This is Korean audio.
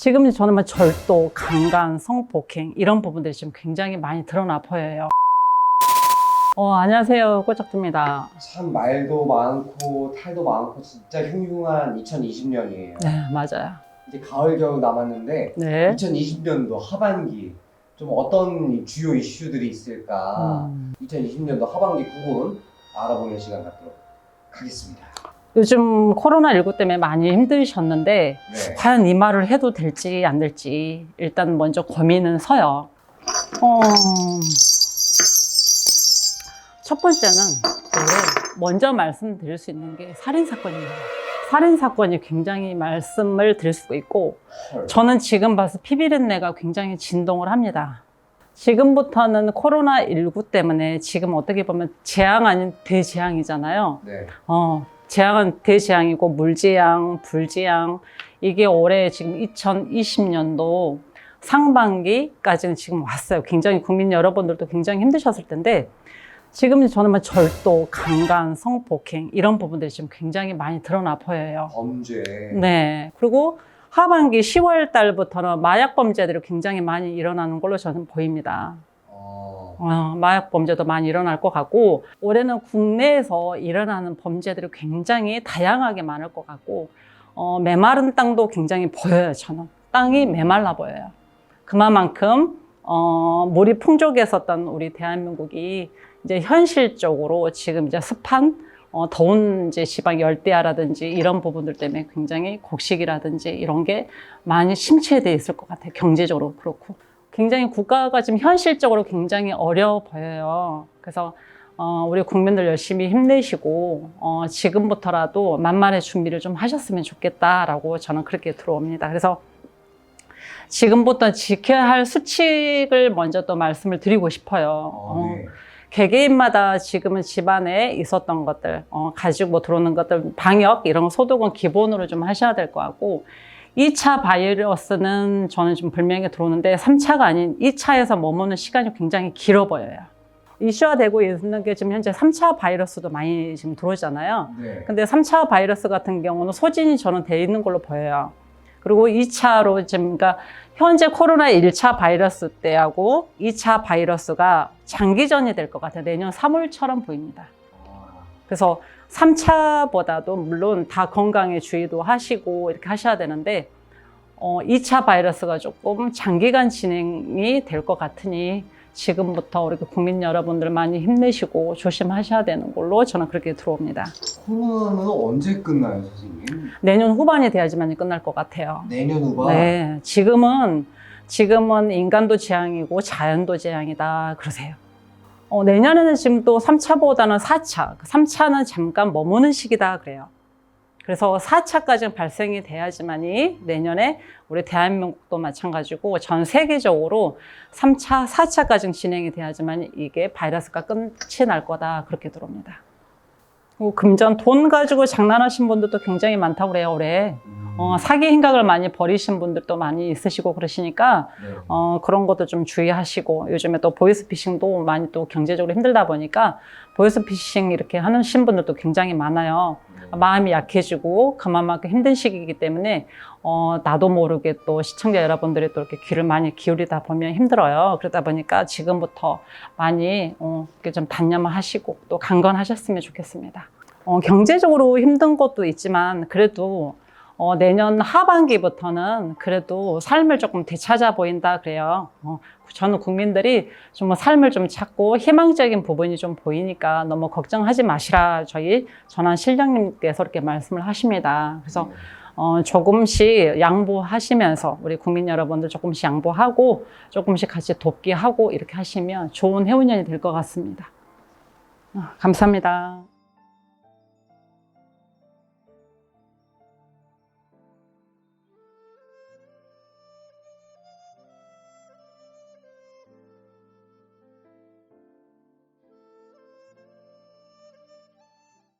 지금 저는 뭐 절도, 강간, 성폭행 이런 부분들이 지금 굉장히 많이 드러나 보여요. 어, 안녕하세요. 꼬짝두입니다. 참 말도 많고 탈도 많고 진짜 흉흉한 2020년이에요. 네, 맞아요. 이제 가을 겨우 남았는데 네. 2020년도 하반기 좀 어떤 주요 이슈들이 있을까? 음, 2020년도 하반기 구분 알아보는 시간 갖도록 하겠습니다. 요즘 코로나19 때문에 많이 힘드셨는데 네. 과연 이 말을 해도 될지 안 될지 일단 먼저 고민은 서요. 어, 첫 번째는 그 먼저 말씀드릴 수 있는 게 살인 사건이에요. 살인 사건이 굉장히 말씀을 드릴 수 있고 헐. 저는 지금 봐서 피비린내가 굉장히 진동을 합니다. 지금부터는 코로나 19 때문에 지금 어떻게 보면 재앙 아닌 대재앙이잖아요. 네. 어, 재앙은 대재앙이고 물재앙, 불재앙 이게 올해 지금 2020년도 상반기까지는 지금 왔어요. 굉장히 국민 여러분들도 굉장히 힘드셨을 텐데 지금 저는 뭐 절도, 강간, 성폭행 이런 부분들이 지금 굉장히 많이 드러나 보여요. 범죄. 네. 그리고 하반기 10월 달부터는 마약 범죄들이 굉장히 많이 일어나는 걸로 저는 보입니다. 어. 어, 마약 범죄도 많이 일어날 것 같고 올해는 국내에서 일어나는 범죄들이 굉장히 다양하게 많을 것 같고 어, 메마른 땅도 굉장히 보여요 저는. 땅이 메말라 보여요. 그만큼 어, 물이 풍족했었던 우리 대한민국이 이제 현실적으로 지금 이제 습한 어, 더운 이제 지방 열대야라든지 이런 부분들 때문에 굉장히 곡식이라든지 이런 게 많이 침체돼 있을 것 같아요. 경제적으로 그렇고 굉장히 국가가 지금 현실적으로 굉장히 어려워 보여요. 그래서 어, 우리 국민들 열심히 힘내시고 어, 지금부터라도 만만의 준비를 좀 하셨으면 좋겠다라고 저는 그렇게 들어옵니다. 그래서 지금부터 지켜야 할 수칙을 먼저 또 말씀을 드리고 싶어요. 어, 어, 네. 개개인마다 지금은 집안에 있었던 것들, 어, 가지고 들어오는 것들, 방역, 이런 거 소독은 기본으로 좀 하셔야 될 것 같고, 2차 바이러스는 저는 좀 불명예 들어오는데, 3차가 아닌 2차에서 머무는 시간이 굉장히 길어 보여요. 이슈화되고 있는 게 지금 현재 3차 바이러스도 많이 지금 들어오잖아요. 네. 근데 3차 바이러스 같은 경우는 소진이 저는 돼 있는 걸로 보여요. 그리고 2차로 지금 그러니까 현재 코로나 1차 바이러스 때하고 2차 바이러스가 장기전이 될 것 같아요. 내년 3월처럼 보입니다. 아, 그래서 3차보다도 물론 다 건강에 주의도 하시고 이렇게 하셔야 되는데 어, 2차 바이러스가 조금 장기간 진행이 될 것 같으니 지금부터 우리 국민 여러분들 많이 힘내시고 조심하셔야 되는 걸로 저는 그렇게 들어옵니다. 코로나는 언제 끝나요, 선생님? 내년 후반이 돼야지만 끝날 것 같아요. 내년 후반. 네, 지금은 지금은 인간도 재앙이고 자연도 재앙이다 그러세요. 어, 내년에는 지금 또 3차보다는 4차, 3차는 잠깐 머무는 시기다 그래요. 그래서 4차까지는 발생이 돼야지만이 내년에 우리 대한민국도 마찬가지고 전 세계적으로 3차, 4차까지 진행이 돼야지만 이게 바이러스가 끝이 날 거다 그렇게 들어옵니다. 그리고 금전 돈 가지고 장난하신 분들도 굉장히 많다고 그래요 올해. 음, 어, 사기 행각을 많이 버리신 분들도 많이 있으시고 그러시니까 네. 어, 그런 것도 좀 주의하시고 요즘에 또 보이스피싱도 많이 또 경제적으로 힘들다 보니까 보이스피싱 이렇게 하는 분들도 굉장히 많아요. 네. 마음이 약해지고 그만큼 힘든 시기이기 때문에 어, 나도 모르게 또 시청자 여러분들이 또 이렇게 귀를 많이 기울이다 보면 힘들어요. 그러다 보니까 지금부터 많이 어, 좀 단념을 하시고 또 강건하셨으면 좋겠습니다. 어, 경제적으로 힘든 것도 있지만 그래도 어, 내년 하반기부터는 그래도 삶을 조금 되찾아 보인다 그래요. 어, 저는 국민들이 좀 삶을 좀 찾고 희망적인 부분이 좀 보이니까 너무 걱정하지 마시라 저희 전환 실장님께서 이렇게 말씀을 하십니다. 그래서 네. 어, 조금씩 양보하시면서 우리 국민 여러분들 조금씩 양보하고 조금씩 같이 돕기 하고 이렇게 하시면 좋은 해운년이 될 것 같습니다. 어, 감사합니다.